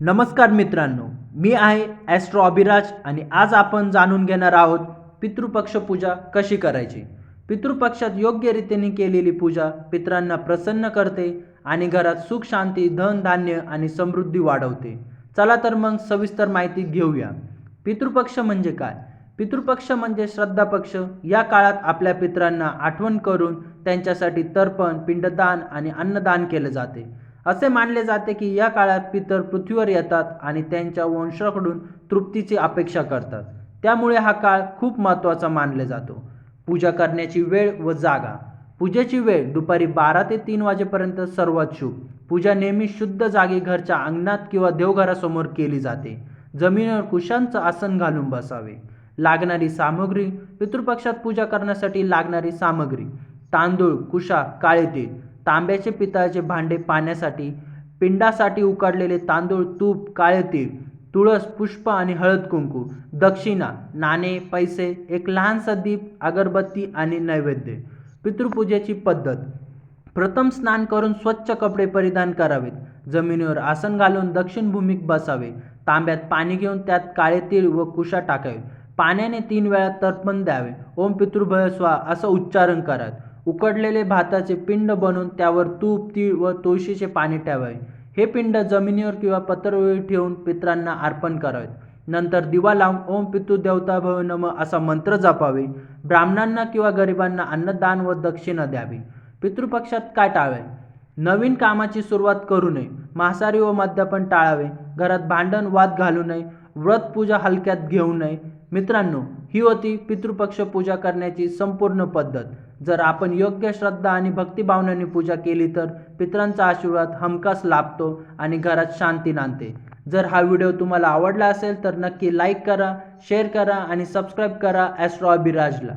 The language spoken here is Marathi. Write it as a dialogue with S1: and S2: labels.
S1: नमस्कार मित्रांनो मी आहे ॲस्ट्रो अभिराज आणि आज आपण जाणून घेणार आहोत पितृपक्ष पूजा कशी करायची. पितृपक्षात योग्य रीतीने केलेली पूजा पितरांना प्रसन्न करते आणि घरात सुख शांती धन धान्य आणि समृद्धी वाढवते. चला तर मग सविस्तर माहिती घेऊया. पितृपक्ष म्हणजे काय? पितृपक्ष म्हणजे श्रद्धापक्ष. या काळात आपल्या पितरांना आठवण करून त्यांच्यासाठी तर्पण पिंडदान आणि अन्नदान केले जाते. असे मानले जाते की या काळात पितर पृथ्वीवर येतात आणि त्यांच्या वंशाकडून तृप्तीची अपेक्षा करतात. त्यामुळे हा काळ खूप महत्त्वाचा मानला जातो. पूजा करण्याची वेळ व जागा. पूजेची वेळ दुपारी बारा ते तीन वाजेपर्यंत सर्वात शुभ. पूजा नेहमी शुद्ध जागी घरच्या अंगणात किंवा देवघरासमोर केली जाते. जमिनीवर कुशांचं आसन घालून बसावे. लागणारी सामग्री पितृपक्षात पूजा करण्यासाठी लागणारी सामग्री. तांदूळ कुशा काळे तेल तांब्याचे पितळाचे भांडे पाण्यासाठी पिंडासाठी उकडलेले तांदूळ तूप काळे तीळ तुळस पुष्प आणि हळद कुंकू दक्षिणा नाणे पैसे एक लहानसा दीप अगरबत्ती आणि नैवेद्य पितृपूजेची पद्धत. प्रथम स्नान करून स्वच्छ कपडे परिधान करावेत. जमिनीवर आसन घालून दक्षिण भूमीत बसावे. तांब्यात पाणी घेऊन त्यात काळे तीळ व कुशा टाकावे. पाण्याने तीन वेळा तर्पण द्यावे. ओम पितृभय स्वा असं उच्चारण करावे. उकडलेले भाताचे पिंड बनवून त्यावर तूप तीळ व तुळशीचे पाणी ठेवावे. हे पिंड जमिनीवर किंवा पत्रवेळी ठेवून पित्रांना अर्पण करावेत नंतर दिवा लावून ओम पितृ देवता भव नम असा मंत्र जपावे. ब्राह्मणांना किंवा गरिबांना अन्नदान व दक्षिणा द्यावी. पितृपक्षात काय टाळावे? नवीन कामाची सुरुवात करू नये. मांसाहारी व मद्यपण टाळावे. घरात भांडण वाद घालू नये. व्रत पूजा हलक्यात घेऊ नये. मित्रांनो ही होती पितृपक्ष पूजा करण्याची संपूर्ण पद्धत. जर आपण योग्य श्रद्धा आणि भक्तिभावनाने पूजा केली तर पितरांचा आशीर्वाद हमखास लाभतो आणि घरात शांती नांदते. जर हा व्हिडिओ तुम्हाला आवडला असेल तर नक्की लाईक करा शेअर करा आणि सबस्क्राईब करा ॲस्ट्रॉ बिराजला